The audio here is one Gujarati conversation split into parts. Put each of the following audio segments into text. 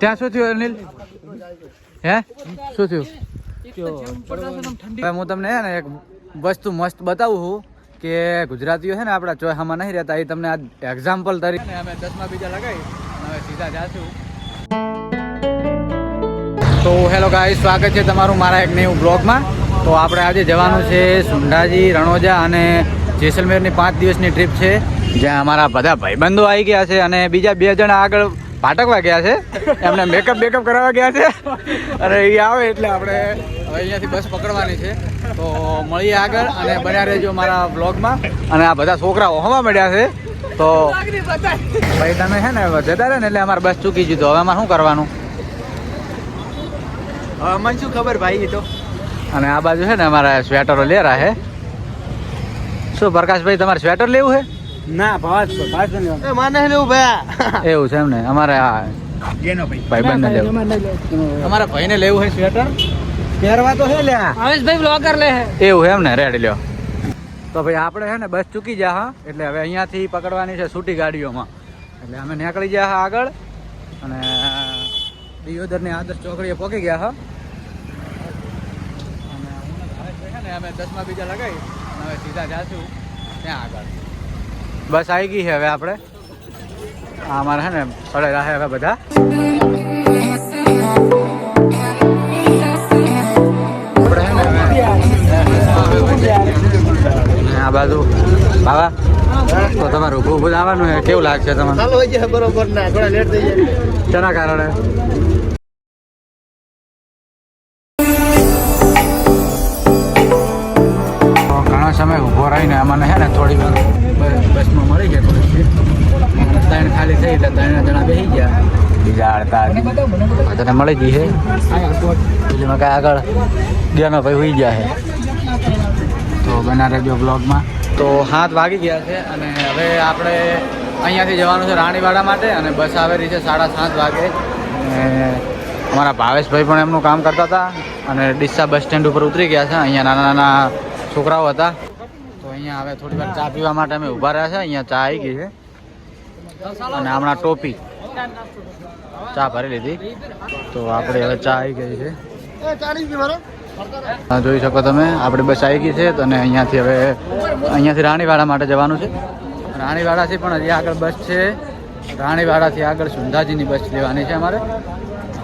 ત્યાં શું થયું, અનિલ? હે? શું થયું? હું તમને હે ને એક વસ્તુ મસ્ત બતાવું છું કે ગુજરાતીઓ છે ને આપણા ચોહામાં નહીં રહેતા, એ તમને આ એક્ઝામ્પલ તરીકે અમે દસમા બીજા લગાવી હવે સીધા જાશું. તો હેલો ગાઈ સ્વાગત છે તમારું મારા એક ન્યૂ બ્લોગમાં તો આપણે આજે જવાનું છે સુંઢાજી, રણોજા અને જેસલમેરની પાંચ દિવસની ટ્રીપ છે, જ્યાં અમારા બધા ભાઈબંધો આવી ગયા છે અને બીજા બે જણા આગળ પાટકવા ગયા છે. એમને મેકઅપ બેકઅપ કરાવવા ગયા છે. અને એ આવે એટલે આપણે હવે અહીંયાથી બસ પકડવાની છે. તો મળીએ આગળ અને બન્યા રહેજો મારા બ્લોગમાં અને આ બધા છોકરાઓ હવા મળ્યા છે. તો ભાઈ તમે છે ને જતા રહે ને એટલે અમારે બસ ચૂકી જીધો હવે અમારે શું કરવાનું? મને શું ખબર ભાઈ એ તો? અને આ બાજુ છે ને અમારા સ્વેટરો લેરા છે. શું પ્રકાશભાઈ તમારે સ્વેટર લેવું છે? ના ભાસ ભાસ એ માને લેવું ભયા એવું છે એમ ને? અમારે આ ગેનો ભાઈ? ભાઈબંધને લેવું. અમારા ભાઈને લેવું છે સ્વેટર પહેરવા તો હે લ્યા. હવેશભાઈ બ્લોગર લે હે. એવું છે એમ ને? રેડ લ્યો. તો ભાઈ આપણે છે ને બસ ચૂકી જા હા. એટલે હવે અહીંયાથી પકડવાની છે છૂટી ગાડીઓમાં. એટલે અમે નીકળી ગયા હા આગળ. અને દિયોદરની આદર્શ ચોકડીએ પહોંચી ગયા હા. અને હું અમે દસમા બીજા લગાવી અને હવે સીધા જાશું ત્યાં આગળ. બસ આવી ગઈ છે હવે આપણે. આ અમારે છે ને પડે રહે હવે બધા. આપણે છે હવે અને આ બાજુ બાબા તો તમારે ઊભું ઊભું આવવાનું છે કેવું લાગશે તમને? ચાલો બરોબર ના થોડા લેટ થઈ જાય. તેના કારણે. ઘણો સમય ઊભો રહીને અમને છે ને થોડી વાર. બસમાં મળી ગયા થોડી સીટ. ત્રણ ખાલી થઈ એટલે ત્રણ જણા બેસી ગયા. બીજા અડતા તને મળી ગઈ છે? પેલીમાં કાંઈ આગળ ગયાનો ભાઈ હોઈ ગયા છે. તો બના રહેજો બ્લોગમાં તો સાત વાગી ગયા છે અને હવે આપણે અહીંયાથી જવાનું છે રાણીવાડા માટે અને બસ આવેલી છે સાડા સાત વાગે. અને અમારા ભાવેશભાઈ પણ એમનું કામ કરતા હતા અને ડીસા બસ સ્ટેન્ડ ઉપર ઉતરી ગયા છે. અહીંયા નાના નાના છોકરાઓ હતા. અહીંયા હવે થોડી વાર ચા પીવા માટે અમે ઊભા રહ્યા છે, અહીંયા ચા આવી ગઈ છે. અને હમણાં ટોપી. ચા ભરી લીધી. તો આપણે હવે ચા આવી ગઈ છે. જોઈ શકો તમે, આપણે બસ આવી ગઈ છે અને અહીંયાથી હવે, અહીંયાથી રાણીવાડા માટે જવાનું છે. રાણીવાડાથી પણ હજી આગળ બસ છે. રાણીવાડાથી આગળ સુંધાજીની બસ લેવાની છે અમારે.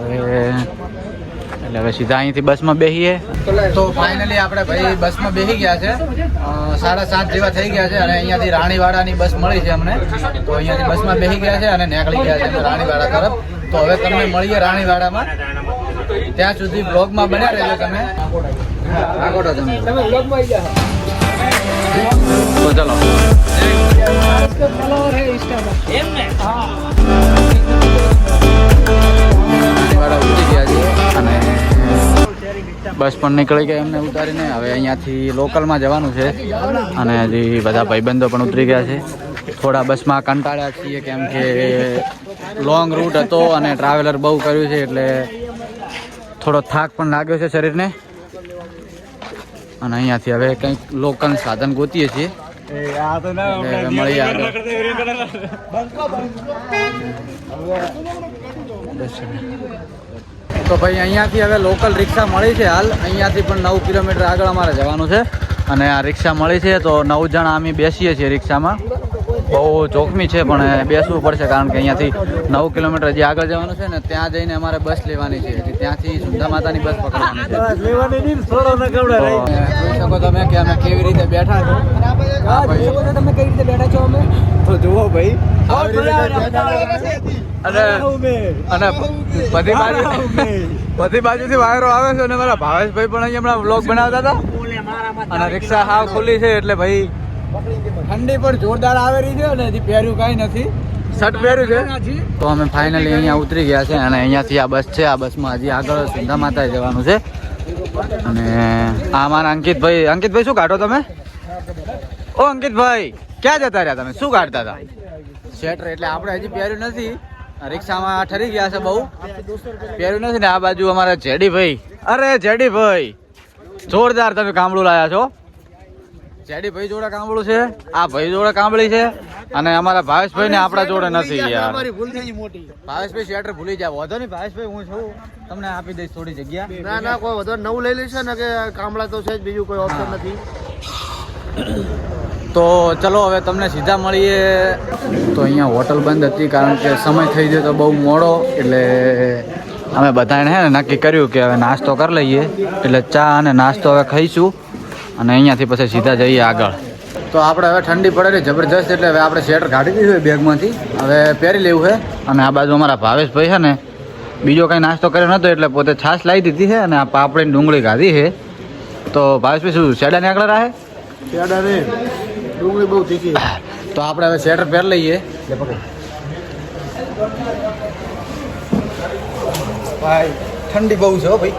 હવે એટલે હવે સીધા અહીંથી બસમાં બેસીએ તો ફાઇનલી આપણે ભાઈ બસમાં બેસી ગયા છે. સાડા સાત જેવા થઈ ગયા છે અને અહીંયાથી રાણીવાડાની બસ મળી છે અમને. તો અહીંયાથી બસમાં બેસી ગયા છે અને નીકળી ગયા છે રાણીવાડા તરફ. તો હવે તમને મળીએ રાણીવાડામાં. ત્યાં સુધી બ્લોગમાં બન્યા રહેજો તમે. તો ચલો એમ ગયા છે. અને બસ પણ નીકળી ગયા એમને ઉતારીને. હવે અહીંયાથી લોકલમાં જવાનું છે અને હજી બધા ભાઈબંધો પણ ઉતરી ગયા છે. થોડા બસમાં કંટાળ્યા છીએ કેમ કે લોંગ રૂટ હતો અને ટ્રાવેલર બહુ કર્યું છે એટલે થોડો થાક પણ લાગ્યો છે શરીરને. અને અહીંયાથી હવે કંઈક લોકલ સાધન ગોતીએ છીએ. મળી આગળ. તો ભાઈ અહીંયાથી હવે લોકલ રિક્ષા મળી છે હાલ. અહીંયાથી પણ નવ કિલોમીટર આગળ અમારે જવાનું છે. અને આ રિક્ષા મળી છે તો નવ જણા અમે બેસીએ છીએ રિક્ષામાં બહુ જોખમી છે પણ બેસવું પડશે કારણ કે અહીંયાથી નવ કિલોમીટર જે આગળ જવાનું છે ને ત્યાં જઈને અમારે બસ લેવાની છે. હજી ત્યાંથી સુંદા માતાની બસ પકડવાની છે. જોઈ શકો તમે કે અમે કેવી રીતે બેઠા છો. હા ભાઈ તમે કઈ રીતે બેઠા છો અમે? તો જુઓ ભાઈ અને અને બધી બાજુ બધી બાજુથી વાયરો આવે છે અને મારા ભાવેશભાઈ પણ અહીંયા હમણાં વ્લોગ બનાવતા હતા. અને રિક્ષા હાવ ખુલ્લી છે એટલે ભાઈ ઠંડી પણ જોરદાર આવેલી છે અને હજી પહેર્યું કાંઈ નથી. શર્ટ પહેર્યું છે? તો અમે ફાઇનલી અહીંયા ઉતરી ગયા છે અને અહીંયાથી આ બસ છે. આ બસમાં હજી આગળ સિંધા માતા જવાનું છે. અને આ મારા અંકિતભાઈ અંકિતભાઈ શું કાઢો તમે? ઓ અંકિતભાઈ ક્યાં જતા રહ્યા તમે? શું કાઢતા હતા? સ્વેટર એટલે આપણે હજી પહેર્યું નથી. રિક્ષામાં ઠરી ગયા છે બહુ. પહેર્યું નથી ને આ બાજુ અમારા જેડીભાઈ અરે જેડીભાઈ જોરદાર તમે કામડું લાયા છો. જેડી ભાઈ જોડે કામળું છે આ ભાઈ જોડે કામળી છે અને અમારા ભાવેશભાઈ ને આપણા જોડે નથી યાર. ભાવેશભાઈ સ્વેટર ભૂલી જાય વધો નહીં ભાવેશભાઈ હું છું. તમને આપી દઈશ થોડી જગ્યા. ના ના કોઈ વધારે નવું લઈ લેશે ને કે કામળા તો છે જ બીજું કોઈ ઓપ્શન નથી. તો ચલો હવે તમને સીધા મળીએ. તો અહીંયા હોટલ બંધ હતી કારણ કે સમય થઈ ગયો તો બહુ મોડો. એટલે અમે બધાને હે નક્કી કર્યું કે હવે નાસ્તો કરી લઈએ. એટલે ચા અને નાસ્તો હવે ખાઈશું અને અહીંયાથી પછી સીધા જઈએ આગળ. તો આપણે હવે ઠંડી પડે જબરજસ્ત એટલે હવે આપણે સ્વેટર કાઢી દીધું બેગમાંથી. હવે પહેરી લેવું છે અને આ બાજુ અમારા ભાવેશભાઈ છે ને બીજો કાંઈ નાસ્તો કર્યો નહોતો એટલે પોતે છાશ લાવી દીધી છે અને આ પાપડીની ડુંગળી ખાધી છે તો ભાવેશભાઈ, શું શેડાને આગળ રહે? શેડા રે. ડુંગળી બહુ તીખી તો આપણે હવે સ્વેટર પહેર લઈએ. ભાઈ ઠંડી બહુ છે હો ભાઈ.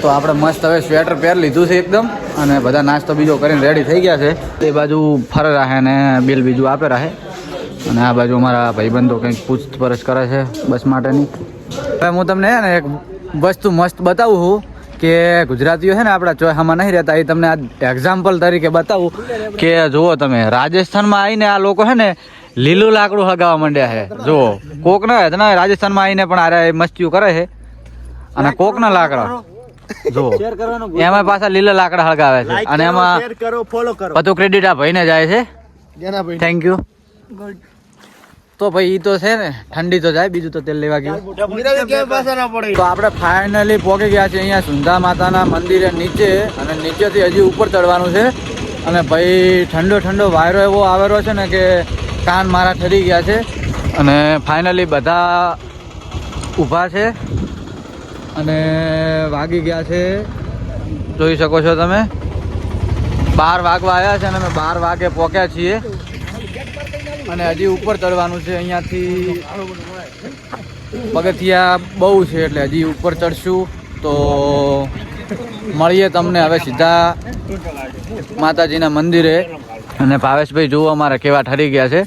તો આપણે મસ્ત હવે સ્વેટર પહેર લીધું છે એકદમ અને બધા નાસ્તો બીજો કરીને રેડી થઈ ગયા છે. તે બાજુ ફરે રાખે અને બિલ બીજું આપે રહે. અને આ બાજુ અમારા ભાઈબંધો કંઈક પૂછપરછ કરે છે બસ માટેની. હવે હું તમને હે ને એક વસ્તુ મસ્ત બતાવું છું કે ગુજરાતીઓ છે ને આપણા ચોહામાં નહીં રહેતા એ તમને આ એક્ઝામ્પલ તરીકે બતાવું કે જુઓ તમે રાજસ્થાનમાં આવીને આ લોકો છે ને લીલું લાકડું હગાવા માંડ્યા છે. જુઓ કોક ના હોય તો રાજસ્થાનમાં આવીને પણ આરે મસ્તીઓ કરે છે. અને કોક ના લાકડા. જુઓ એમાં પાછા લીલા લાકડા હળગાવે છે. અને એમાં શેર કરો ફોલો કરો. બધું ક્રેડિટ આ ભાઈને જાય છે. થેન્ક યુ તો ભાઈ ઈ તો છે ને ઠંડી તો જાય બીજું તો તેલ લેવા ગયું. તો આપણે ફાઇનલી પહોંચી ગયા છે અહીંયા સુંધા માતાના મંદિરે નીચે અને નીચેથી હજી ઉપર ચડવાનું છે. અને ભાઈ ઠંડો ઠંડો વાયરો એવો આવેલો છે ને કે કાન મારા ઠરી ગયા છે. અને ફાઇનલી બધા ઊભા છે. અને વાગી ગયા છે. જોઈ શકો છો તમે. બાર વાગવા આવ્યા છે અને અમે બાર વાગે પહોંચ્યા છીએ. અને હજી ઉપર ચડવાનું છે અહીંયાથી પગથિયા બહુ છે એટલે હજી ઉપર ચડશું. તો મળીએ તમને હવે સીધા માતાજીના મંદિરે. અને ભાવેશભાઈ જુઓ અમારે કેવા ઠરી ગયા છે.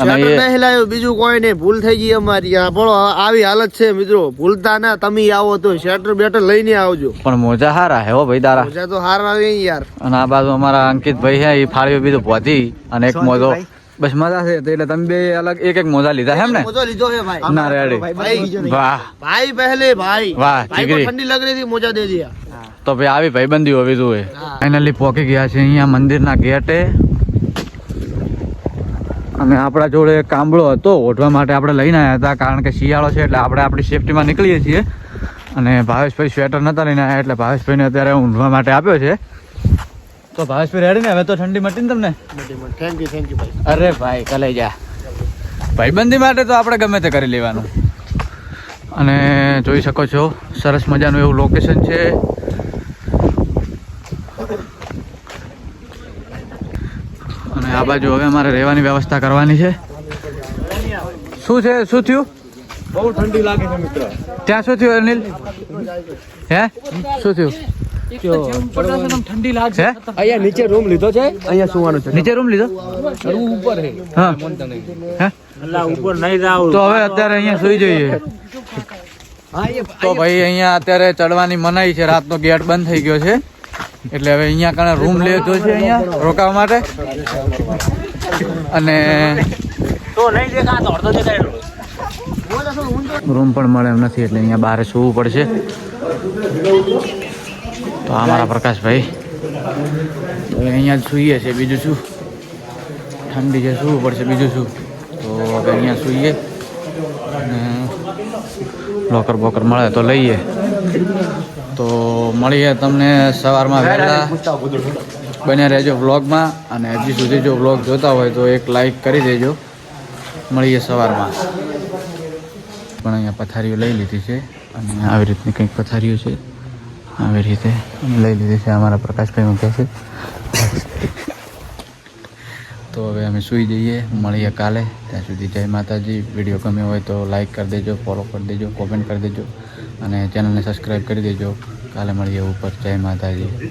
અને બીજું કોઈ નહીં ભૂલ થઈ ગઈ અમારી. આ આવી હાલત છે મિત્રો. ભૂલતા ના તમે આવો તો શેટર બેટર લઈને આવજો. પણ મોજા હારા હે હો ભાઈ દારા મોજા તો હાર આવે યાર. અને આ બાજુ અમારા અંકિતભાઈ છે એ ફાળ્યું બીજું પહોંચી અને એક મોજો બસ મજા છે એટલે તમે બે અલગ એક એક મોજા લીધા છે એમ ને મોજો લીધો છે ભાઈ. ના રેડી. ભાઈ વાહ. ભાઈ પહેલે ભાઈ. વાહ ઠંડી લગ રહી હતી મોજા દે દિયા તો ભાઈ આવી ભાઈબંધી હોવી તું એ ફાઇનલી પહોંચી ગયા છે અહીંયા મંદિરના ગેટે. અને આપણા જોડે કાંબળો હતો ઓઢવા માટે આપણે લઈને આવ્યા હતા કારણ કે શિયાળો છે એટલે આપણે આપણી સેફટીમાં નીકળીએ છીએ. અને ભાવેશભાઈ સ્વેટર નહોતા લઈને આવ્યા એટલે ભાવેશભાઈને અત્યારે ઊંઘવા માટે આપ્યો છે. તો ભાવેશભાઈ રેડી ને? હવે તો ઠંડી મટી ને તમને? થેન્ક યુ થેન્ક યુ ભાઈ. અરે ભાઈ કલે જા. ભાઈબંધી માટે તો આપણે ગમે તે કરી લેવાનું. અને જોઈ શકો છો સરસ મજાનું એવું લોકેશન છે. અને આ બાજુ હવે અમારે રહેવાની વ્યવસ્થા કરવાની છે. શું છે શું થયું? બહુ ઠંડી લાગે છે મિત્ર. ત્યાં શું થયું અનિલ? હે? શું થયું? ઠંડી લાગશે. અહીંયા નીચે રૂમ લીધો છે? અહીંયા સુવાનું છે. નીચે રૂમ લીધો? ઉપર હે. ઉપર નહીં જાવ તો હવે અત્યારે અહીંયા સુઈ જઈએ. તો ભાઈ અહીંયા અત્યારે ચડવાની મનાઈ છે. રાતનો ગેટ બંધ થઈ ગયો છે. એટલે હવે અહીંયા કણે રૂમ લેતો છે અહીંયા રોકાવા માટે. અને તો નહીં દેખાતો અડધો દેખાય રૂમ પણ મળે એમ નથી. એટલે અહીંયા બહાર સુવું પડશે. તો આ મારા પ્રકાશભાઈ. અહીંયા જ સૂઈએ છે, બીજું શું? ઠંડી છે, સૂવું પડશે, બીજું શું? તો હવે અહીંયા સૂઈએ. લોકર બોકર મળે તો લઈએ. તો મળીએ તમને સવારમાં વહેલા. બને રહેજો વ્લોગમાં અને હજી સુધી જો વ્લોગ જોતા હોય તો એક લાઈક કરી દેજો. મળીએ સવારમાં. પણ અહીંયા પથારીઓ લઈ લીધી છે અને આવી રીતની કંઈક પથારીઓ છે. આવી રીતે લઈ લીધી છે. અમારા પ્રકાશભાઈ મૂકે છે. તો હવે અમે સૂઈ જઈએ, મળીએ કાલે. ત્યાં સુધી જય માતાજી. વીડિયો ગમ્યો હોય તો લાઈક કરી દેજો ફોલો કરી દેજો કોમેન્ટ કરી દેજો અને ચેનલને સબસ્ક્રાઈબ કરી દેજો. કાલે મળીએ ઉપર. જય માતાજી.